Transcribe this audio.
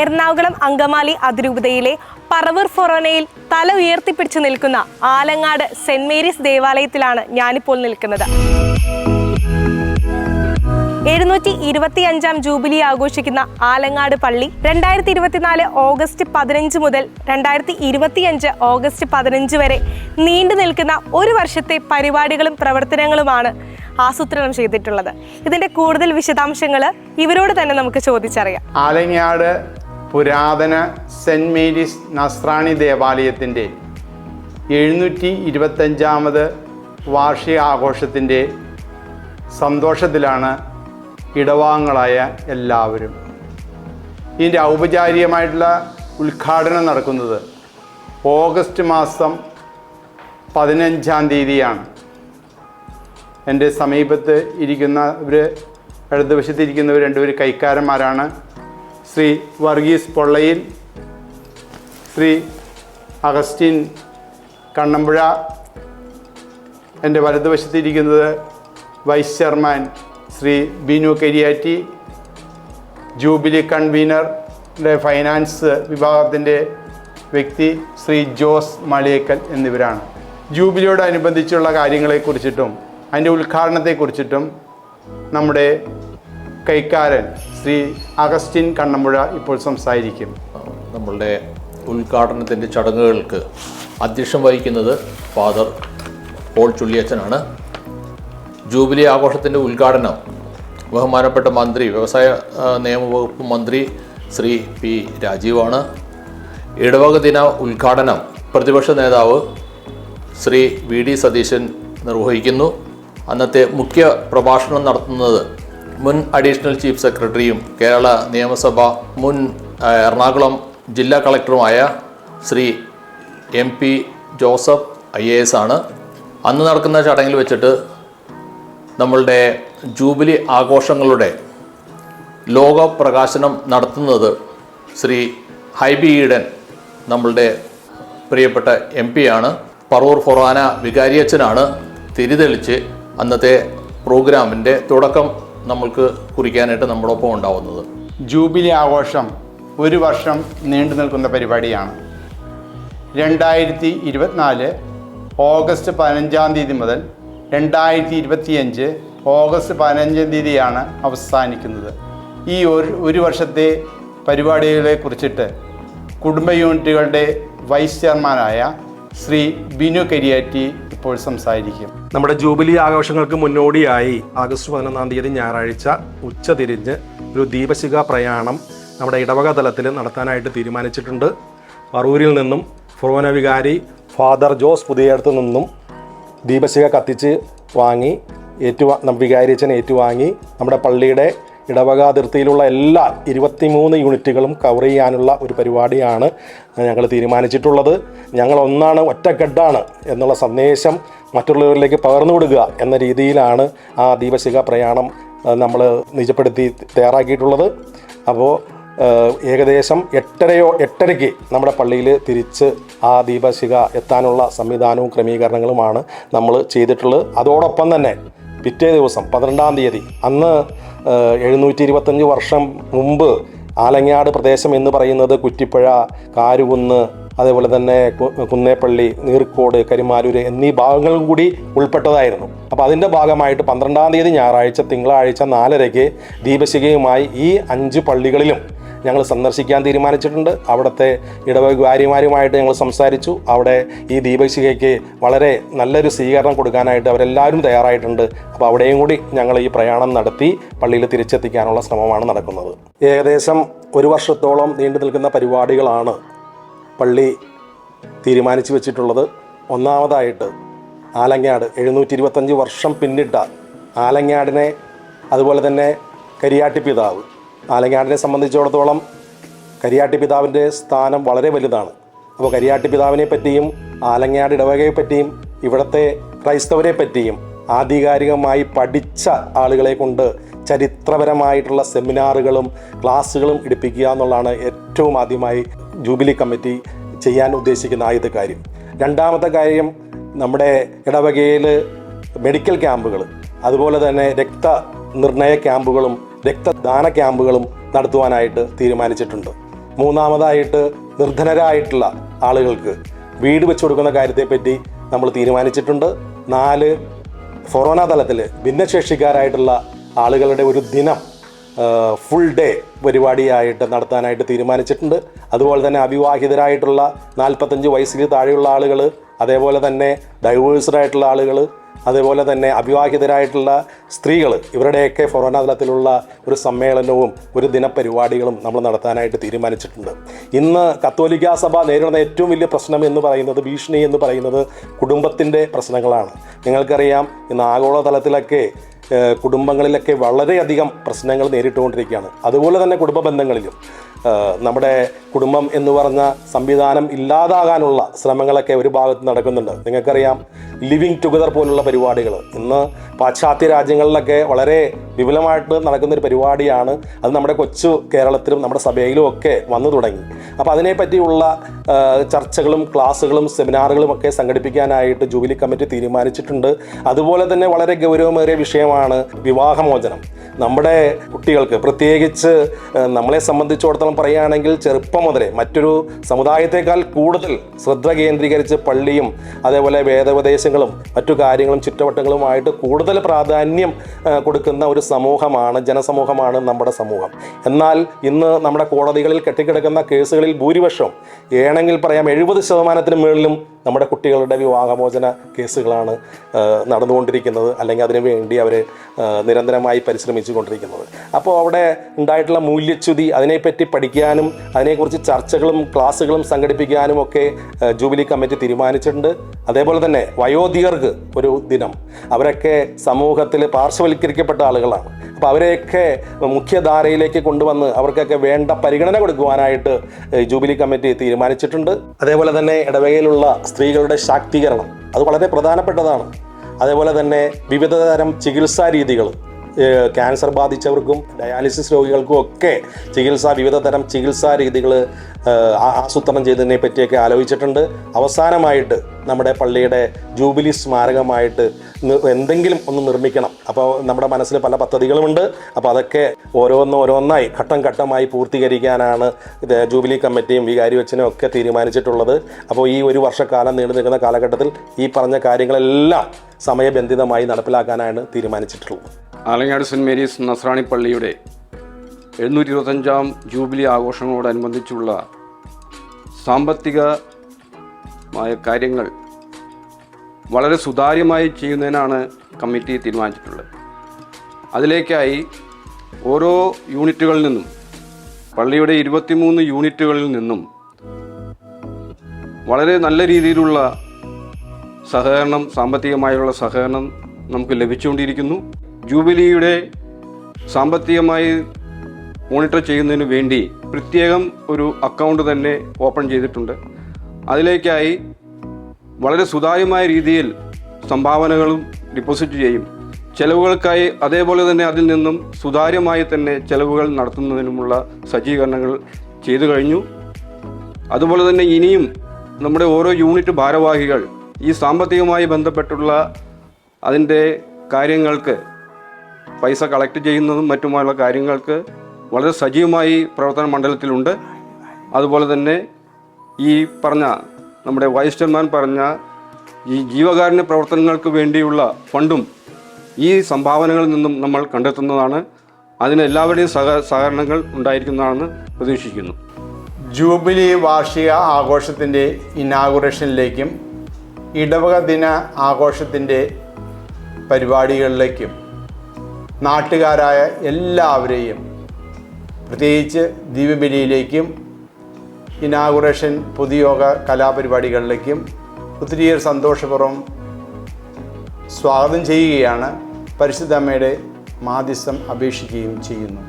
എറണാകുളം അങ്കമാലി അതിരൂപതയിലെ പറവൂർ ഫൊറോനയിൽ തല ഉയർത്തിപ്പിടിച്ചു നിൽക്കുന്ന ആലങ്ങാട് സെന്റ് മേരീസ് ദേവാലയത്തിലാണ് ഞാനിപ്പോൾ നിൽക്കുന്നത്. എഴുന്നൂറ്റി ഇരുപത്തി അഞ്ചാം ജൂബിലി ആഘോഷിക്കുന്ന ആലങ്ങാട് പള്ളി രണ്ടായിരത്തി ഇരുപത്തിനാല് ഓഗസ്റ്റ് പതിനഞ്ച് മുതൽ രണ്ടായിരത്തി ഇരുപത്തിയഞ്ച് ഓഗസ്റ്റ് പതിനഞ്ച് വരെ നീണ്ടു നിൽക്കുന്ന ഒരു വർഷത്തെ പരിപാടികളും പ്രവർത്തനങ്ങളുമാണ് ആസൂത്രണം ചെയ്തിട്ടുള്ളത്. ഇതിന്റെ കൂടുതൽ വിശദാംശങ്ങൾ ഇവരോട് തന്നെ നമുക്ക് ചോദിച്ചറിയാം. ആലങ്ങാട് പുരാതന സെന്റ് മേരീസ് നസ്രാണി ദേവാലയത്തിന്റെ എഴുന്നൂറ്റി ഇരുപത്തഞ്ചാമത് വാർഷിക ആഘോഷത്തിന്റെ സന്തോഷത്തിലാണ് ഇടവാങ്ങളായ എല്ലാവരും. ഇതിന്റെ ഔപചാരികമായിട്ടുള്ള ഉദ്ഘാടനം നടക്കുന്നത് ഓഗസ്റ്റ് മാസം പതിനഞ്ചാം തീയതിയാണ്. എന്റെ സമീപത്ത് ഇരിക്കുന്ന ഇവർ ഇടതുവശത്തിരിക്കുന്നവർ രണ്ടുപേർ കൈക്കാരന്മാരാണ്. ശ്രീ വർഗീസ് പൊള്ളയിൽ ശ്രീ അഗസ്റ്റിൻ കണ്ണമ്പുഴ എന്റെ വലതുവശത്തിരിക്കുന്നത് vice chairman Shri Binu Kariyatty jubilee കൺവീനറുടെ finance വിഭാഗത്തിന്റെ വ്യക്തി ശ്രീ ജോസ് മളിയേക്കൽ എന്നിവരാണ്. ജൂബിലിയോടനുബന്ധിച്ചുള്ള കാര്യങ്ങളെക്കുറിച്ചിട്ടും അതിന്റെ ഉദ്ഘാടനത്തെക്കുറിച്ചിട്ടും നമ്മുടെ കൈക്കാരൻ ശ്രീ അഗസ്റ്റിൻ കണ്ണമ്പുഴ ഇപ്പോൾ സംസാരിക്കും. നമ്മളുടെ ഉദ്ഘാടനത്തിന്റെ ചടങ്ങുകൾക്ക് അധ്യക്ഷം വഹിക്കുന്നത് ഫാദർ പോൾ ചുള്ളിയച്ചനാണ്. ജൂബിലി ആഘോഷത്തിന്റെ ഉദ്ഘാടനം ബഹുമാനപ്പെട്ട മന്ത്രി വ്യവസായ നിയമവകുപ്പ് മന്ത്രി ശ്രീ പി രാജീവാണ്. ഇടവക ദിന ഉദ്ഘാടനം പ്രതിപക്ഷ നേതാവ് ശ്രീ വി ഡി സതീശൻ നിർവഹിക്കുന്നു. അന്നത്തെ മുഖ്യ പ്രഭാഷണം നടത്തുന്നത് മുൻ അഡീഷണൽ ചീഫ് സെക്രട്ടറിയും കേരള നിയമസഭ മുൻ എറണാകുളം ജില്ലാ കളക്ടറുമായ Shri M P Joseph I A S ആണ്. അന്ന് നടക്കുന്ന ചടങ്ങിൽ വെച്ചിട്ട് നമ്മളുടെ ജൂബിലി ആഘോഷങ്ങളുടെ ലോക പ്രകാശനം നടത്തുന്നത് ശ്രീ ഹൈബി ഈഡൻ നമ്മളുടെ പ്രിയപ്പെട്ട എം പി ആണ്. പറവൂർ ഫൊറാന വികാരിയച്ഛനാണ് തിരിതെളിച്ച് അന്നത്തെ പ്രോഗ്രാമിന്റെ തുടക്കം നമ്മൾക്ക് കുറിക്കാനായിട്ട് നമ്മളൊപ്പം ഉണ്ടാവുന്നത്. ജൂബിലി ആഘോഷം ഒരു വർഷം നീണ്ടു നിൽക്കുന്ന പരിപാടിയാണ്. രണ്ടായിരത്തി ഇരുപത്തിനാല് ഓഗസ്റ്റ് പതിനഞ്ചാം തീയതി മുതൽ രണ്ടായിരത്തി ഇരുപത്തിയഞ്ച് ഓഗസ്റ്റ് പതിനഞ്ചാം തീയതിയാണ് അവസാനിക്കുന്നത്. ഈ ഒരു ഒരു വർഷത്തെ പരിപാടികളെ കുറിച്ചിട്ട് കുടുംബ യൂണിറ്റുകളുടെ വൈസ് ചെയർമാനായ ശ്രീ ബിനു കരിയാറ്റി ഇപ്പോൾ സംസാരിക്കും. നമ്മുടെ ജൂബിലി ആഘോഷങ്ങൾക്ക് മുന്നോടിയായി ആഗസ്റ്റ് പതിനൊന്നാം തീയതി ഞായറാഴ്ച ഉച്ചതിരിഞ്ഞ് ഒരു ദീപശിഖ പ്രയാണം നമ്മുടെ ഇടവക തലത്തിൽ നടത്താനായിട്ട് തീരുമാനിച്ചിട്ടുണ്ട്. വറൂരിൽ നിന്നും ഫൊറോന ഫാദർ ജോസ് പുതിയടത്തു നിന്നും ദീപശിഖ കത്തിച്ച് വാങ്ങി ഏറ്റുവാ നം- വികാരിയച്ഛൻ ഏറ്റുവാങ്ങി നമ്മുടെ പള്ളിയുടെ ഇടവക അതിർത്തിയിലുള്ള എല്ലാ ഇരുപത്തിമൂന്ന് യൂണിറ്റുകളും കവർ ചെയ്യാനുള്ള ഒരു പരിപാടിയാണ് ഞങ്ങൾ തീരുമാനിച്ചിട്ടുള്ളത്. ഞങ്ങൾ ഒന്നാണ് ഒറ്റക്കെട്ടാണ് എന്നുള്ള സന്ദേശം മറ്റുള്ളവരിലേക്ക് പകർന്നു കൊടുക്കുക എന്ന രീതിയിലാണ് ആ ദീപശിഖ പ്രയാണം നമ്മൾ നിജപ്പെടുത്തി തയ്യാറാക്കിയിട്ടുള്ളത്. അപ്പോൾ ഏകദേശം എട്ടരയോ എട്ടരയ്ക്ക് നമ്മുടെ പള്ളിയിൽ തിരിച്ച് ആ ദീപശിഖ എത്താനുള്ള സംവിധാനവും ക്രമീകരണങ്ങളുമാണ് നമ്മൾ ചെയ്തിട്ടുള്ളത്. അതോടൊപ്പം തന്നെ പിറ്റേ ദിവസം പന്ത്രണ്ടാം തീയതി അന്ന് എഴുന്നൂറ്റി ഇരുപത്തഞ്ച് വർഷം മുമ്പ് ആലങ്ങാട് പ്രദേശം എന്ന് പറയുന്നത് കുറ്റിപ്പുഴ കാരുകുന്ന് അതേപോലെ തന്നെ കുന്നേപ്പള്ളി നീർക്കോട് കരിമാലൂര് എന്നീ ഭാഗങ്ങളും കൂടി ഉൾപ്പെട്ടതായിരുന്നു. അപ്പോൾ അതിന്റെ ഭാഗമായിട്ട് പന്ത്രണ്ടാം തീയതി ഞായറാഴ്ച തിങ്കളാഴ്ച നാലരയ്ക്ക് ദീപശിഖയുമായി ഈ അഞ്ച് പള്ളികളിലും ഞങ്ങൾ സന്ദർശിക്കാൻ തീരുമാനിച്ചിട്ടുണ്ട്. അവിടുത്തെ ഇടവകാരിമാരുമായിട്ട് ഞങ്ങൾ സംസാരിച്ചു. അവിടെ ഈ ദീപശിഖയ്ക്ക് വളരെ നല്ലൊരു സ്വീകരണം കൊടുക്കാനായിട്ട് അവരെല്ലാവരും തയ്യാറായിട്ടുണ്ട്. അപ്പോൾ അവിടെയും കൂടി ഞങ്ങൾ ഈ പ്രയാണം നടത്തി പള്ളിയിൽ തിരിച്ചെത്തിക്കാനുള്ള ശ്രമമാണ് നടക്കുന്നത്. ഏകദേശം ഒരു വർഷത്തോളം നീണ്ടു നിൽക്കുന്ന പരിപാടികളാണ് പള്ളി തീരുമാനിച്ചു വെച്ചിട്ടുള്ളത്. ഒന്നാമതായിട്ട് ആലങ്ങാട് എഴുന്നൂറ്റി ഇരുപത്തഞ്ച് വർഷം പിന്നിട്ട ആലങ്ങാടിനെ അതുപോലെ തന്നെ കരിയാട്ടി പിതാവ്. ആലങ്ങാടിനെ സംബന്ധിച്ചിടത്തോളം കരിയാട്ടി പിതാവിന്റെ സ്ഥാനം വളരെ വലുതാണ്. അപ്പോൾ കരിയാട്ടി പിതാവിനെ പറ്റിയും ആലങ്ങാട് ഇടവകയെ പറ്റിയും ഇവിടുത്തെ ക്രൈസ്തവരെ പറ്റിയും ആധികാരികമായി പഠിച്ച ആളുകളെ കൊണ്ട് ചരിത്രപരമായിട്ടുള്ള സെമിനാറുകളും ക്ലാസ്സുകളും എടുപ്പിക്കുക എന്നുള്ളതാണ് ഏറ്റവും ആദ്യമായി ജൂബിലി കമ്മിറ്റി ചെയ്യാൻ ഉദ്ദേശിക്കുന്ന ആദ്യത്തെ കാര്യം. രണ്ടാമത്തെ കാര്യം നമ്മുടെ ഇടവകയിൽ മെഡിക്കൽ ക്യാമ്പുകൾ അതുപോലെ തന്നെ രക്ത നിർണയ ക്യാമ്പുകളും രക്തദാന ക്യാമ്പുകളും നടത്തുവാനായിട്ട് തീരുമാനിച്ചിട്ടുണ്ട്. മൂന്നാമതായിട്ട് നിർധനരായിട്ടുള്ള ആളുകൾക്ക് വീട് വെച്ചു കൊടുക്കുന്ന കാര്യത്തെപ്പറ്റി നമ്മൾ തീരുമാനിച്ചിട്ടുണ്ട്. നാല് ഫൊറോന തലത്തിൽ ഭിന്നശേഷിക്കാരായിട്ടുള്ള ആളുകളുടെ ഒരു ദിനം ഫുൾ ഡേ പരിപാടിയായിട്ട് നടത്താനായിട്ട് തീരുമാനിച്ചിട്ടുണ്ട്. അതുപോലെ തന്നെ അവിവാഹിതരായിട്ടുള്ള നാൽപ്പത്തഞ്ച് വയസ്സിൽ താഴെയുള്ള ആളുകൾ അതേപോലെ തന്നെ ഡൈവേഴ്സ്ഡ് ആയിട്ടുള്ള ആളുകൾ അതേപോലെ തന്നെ അവിവാഹിതരായിട്ടുള്ള സ്ത്രീകൾ ഇവരുടെയൊക്കെ ഫൊറോന തലത്തിലുള്ള ഒരു സമ്മേളനവും ഒരു ദിനപരിപാടികളും നമ്മൾ നടത്താനായിട്ട് തീരുമാനിച്ചിട്ടുണ്ട്. ഇന്ന് കത്തോലിക്കാ സഭ നേരിടുന്ന ഏറ്റവും വലിയ പ്രശ്നം എന്ന് പറയുന്നത് ഭീഷണി എന്ന് പറയുന്നത് കുടുംബത്തിന്റെ പ്രശ്നങ്ങളാണ്. നിങ്ങൾക്കറിയാം ഇന്ന് ആഗോളതലത്തിലൊക്കെ കുടുംബങ്ങളിലൊക്കെ വളരെയധികം പ്രശ്നങ്ങൾ നേരിട്ടുകൊണ്ടിരിക്കുകയാണ്. അതുപോലെ തന്നെ കുടുംബ ബന്ധങ്ങളിലും. നമ്മുടെ കുടുംബം എന്ന് പറഞ്ഞ സംവിധാനം ഇല്ലാതാകാനുള്ള ശ്രമങ്ങളൊക്കെ ഒരു ഭാഗത്ത് നടക്കുന്നുണ്ട്. നിങ്ങൾക്കറിയാം ലിവിങ് ടുഗദർ പോലുള്ള പരിപാടികൾ. ഇന്ന് പാശ്ചാത്യ രാജ്യങ്ങളിലൊക്കെ വളരെ വിപുലമായിട്ട് നടക്കുന്ന ഒരു പരിപാടിയാണ്. അത് നമ്മുടെ കൊച്ചു കേരളത്തിലും നമ്മുടെ സഭയിലും ഒക്കെ വന്നു തുടങ്ങി. അപ്പോൾ അതിനെപ്പറ്റിയുള്ള ചർച്ചകളും ക്ലാസ്സുകളും സെമിനാറുകളും ഒക്കെ സംഘടിപ്പിക്കാനായിട്ട് ജൂബിലി കമ്മിറ്റി തീരുമാനിച്ചിട്ടുണ്ട്. അതുപോലെ തന്നെ വളരെ ഗൗരവമേറിയ വിഷയമാണ് വിവാഹമോചനം. നമ്മുടെ കുട്ടികൾക്ക് പ്രത്യേകിച്ച് നമ്മളെ സംബന്ധിച്ചിടത്തോളം പറയുകയാണെങ്കിൽ ചെറുപ്പം മുതലേ മറ്റൊരു സമുദായത്തെക്കാൾ കൂടുതൽ ശ്രദ്ധ കേന്ദ്രീകരിച്ച് പള്ളിയും അതേപോലെ വേദോപദേശങ്ങളും മറ്റു കാര്യങ്ങളും ചുറ്റുവട്ടങ്ങളുമായിട്ട് കൂടുതൽ പ്രാധാന്യം കൊടുക്കുന്ന ഒരു സമൂഹമാണ് ജനസമൂഹമാണ് നമ്മുടെ സമൂഹം. എന്നാൽ ഇന്ന് നമ്മുടെ കോടതികളിൽ കെട്ടിക്കിടക്കുന്ന കേസുകളിൽ ഭൂരിപക്ഷം ഏണെങ്കിൽ പറയാം എഴുപത് ശതമാനത്തിന് മുകളിലും നമ്മുടെ കുട്ടികളുടെ വിവാഹമോചന കേസുകളാണ് നടന്നുകൊണ്ടിരിക്കുന്നത് അല്ലെങ്കിൽ അതിനു വേണ്ടി അവർ നിരന്തരമായി പരിശ്രമിച്ചു കൊണ്ടിരിക്കുന്നത്. അപ്പോൾ അവിടെ ഉണ്ടായിട്ടുള്ള മൂല്യച്യുതി അതിനെപ്പറ്റി പഠിക്കാനും അതിനെക്കുറിച്ച് ചർച്ചകളും ക്ലാസ്സുകളും സംഘടിപ്പിക്കാനും ഒക്കെ ജൂബിലി കമ്മിറ്റി തീരുമാനിച്ചിട്ടുണ്ട്. അതേപോലെ തന്നെ വയോധികർക്ക് ഒരു ദിനം. അവരൊക്കെ സമൂഹത്തിൽ പാർശ്വവൽക്കരിക്കപ്പെട്ട ആളുകളാണ്. അപ്പോൾ അവരെയൊക്കെ മുഖ്യധാരയിലേക്ക് കൊണ്ടുവന്ന് അവർക്കൊക്കെ വേണ്ട പരിഗണന കൊടുക്കുവാനായിട്ട് ജൂബിലി കമ്മിറ്റി തീരുമാനിച്ചിട്ടുണ്ട്. അതേപോലെ തന്നെ ഇടവകയിലുള്ള സ്ത്രീകളുടെ ശാക്തീകരണം അത് വളരെ പ്രധാനപ്പെട്ടതാണ്. അതേപോലെ തന്നെ വിവിധതരം ചികിത്സാ രീതികൾ ക്യാൻസർ ബാധിച്ചവർക്കും ഡയാലിസിസ് രോഗികൾക്കും ഒക്കെ ചികിത്സ വിവിധ തരം ചികിത്സാ രീതികൾ ആസൂത്രണം ചെയ്തതിനെ പറ്റിയൊക്കെ ആലോചിച്ചിട്ടുണ്ട്. അവസാനമായിട്ട് നമ്മുടെ പള്ളിയുടെ ജൂബിലി സ്മാരകമായിട്ട് എന്തെങ്കിലും ഒന്ന് നിർമ്മിക്കണം. അപ്പോൾ നമ്മുടെ മനസ്സിൽ പല പദ്ധതികളുമുണ്ട്. അപ്പോൾ അതൊക്കെ ഓരോന്ന് ഓരോന്നായി ഘട്ടം ഘട്ടമായി പൂർത്തീകരിക്കാനാണ് ജൂബിലി കമ്മിറ്റിയും വികാരി വച്ചനും ഒക്കെ തീരുമാനിച്ചിട്ടുള്ളത്. അപ്പോൾ ഈ ഒരു വർഷക്കാലം നീണ്ടു നിൽക്കുന്ന കാലഘട്ടത്തിൽ ഈ പറഞ്ഞ കാര്യങ്ങളെല്ലാം സമയബന്ധിതമായി നടപ്പിലാക്കാനാണ് തീരുമാനിച്ചിട്ടുള്ളത്. ആലങ്ങാട് സെന്റ് മേരീസ് നസ്രാണി പള്ളിയുടെ എഴുന്നൂറ്റി ഇരുപത്തഞ്ചാം ജൂബിലി ആഘോഷങ്ങളോടനുബന്ധിച്ചുള്ള സാമ്പത്തികമായ കാര്യങ്ങൾ വളരെ സുതാര്യമായി ചെയ്യുന്നതിനാണ് കമ്മിറ്റി തീരുമാനിച്ചിട്ടുള്ളത്. അതിലേക്കായി ഓരോ യൂണിറ്റുകളിൽ നിന്നും പള്ളിയുടെ ഇരുപത്തിമൂന്ന് യൂണിറ്റുകളിൽ നിന്നും വളരെ നല്ല രീതിയിലുള്ള സഹകരണം സാമ്പത്തികമായുള്ള സഹകരണം നമുക്ക് ലഭിച്ചുകൊണ്ടിരിക്കുന്നു. ജൂബിലിയുടെ സാമ്പത്തികമായി മോണിറ്റർ ചെയ്യുന്നതിന് വേണ്ടി പ്രത്യേകം ഒരു അക്കൗണ്ട് തന്നെ ഓപ്പൺ ചെയ്തിട്ടുണ്ട്. അതിലേക്കായി വളരെ സുതാര്യമായ രീതിയിൽ സംഭാവനകളും ഡിപ്പോസിറ്റ് ചെയ്യും. ചെലവുകൾക്കായി അതേപോലെ തന്നെ അതിൽ നിന്നും സുതാര്യമായി തന്നെ ചെലവുകൾ നടത്തുന്നതിനുമുള്ള സജ്ജീകരണങ്ങൾ ചെയ്തു കഴിഞ്ഞു. അതുപോലെ തന്നെ ഇനിയും നമ്മുടെ ഓരോ യൂണിറ്റ് ഭാരവാഹികൾ ഈ സാമ്പത്തികമായി ബന്ധപ്പെട്ടുള്ള അതിന്റെ കാര്യങ്ങൾക്ക് പൈസ കളക്ട് ചെയ്യുന്നതും മറ്റുമായുള്ള കാര്യങ്ങൾക്ക് വളരെ സജീവമായി പ്രവർത്തന മണ്ഡലത്തിലുണ്ട്. അതുപോലെ തന്നെ ഈ പറഞ്ഞ നമ്മുടെ വൈസ് ചെയർമാൻ പറഞ്ഞ ഈ ജീവകാരുണ്യ പ്രവർത്തനങ്ങൾക്ക് വേണ്ടിയുള്ള ഫണ്ടും ഈ സംഭാവനകളിൽ നിന്നും നമ്മൾ കണ്ടെത്തുന്നതാണ്. അതിന് എല്ലാവരുടെയും സഹ സഹകരണങ്ങൾ ഉണ്ടായിരിക്കുന്നതാണെന്ന് പ്രതീക്ഷിക്കുന്നു. ജൂബിലി വാർഷിക ആഘോഷത്തിന്റെ ഇനാഗുറേഷനിലേക്കും ഇടവക ദിന ആഘോഷത്തിന്റെ പരിപാടികളിലേക്കും നാട്ടുകാരായ എല്ലാവരെയും പ്രത്യേകിച്ച് ദീപബലിയിലേക്കും ഇനാഗുറേഷൻ പൊതുയോഗ കലാപരിപാടികളിലേക്കും ഒത്തിരിയേറെ സന്തോഷപൂർവം സ്വാഗതം ചെയ്യുകയാണ് പരിശുദ്ധമ്മയുടെ മാധ്യസ്ഥം അപേക്ഷിക്കുകയും ചെയ്യുന്നു.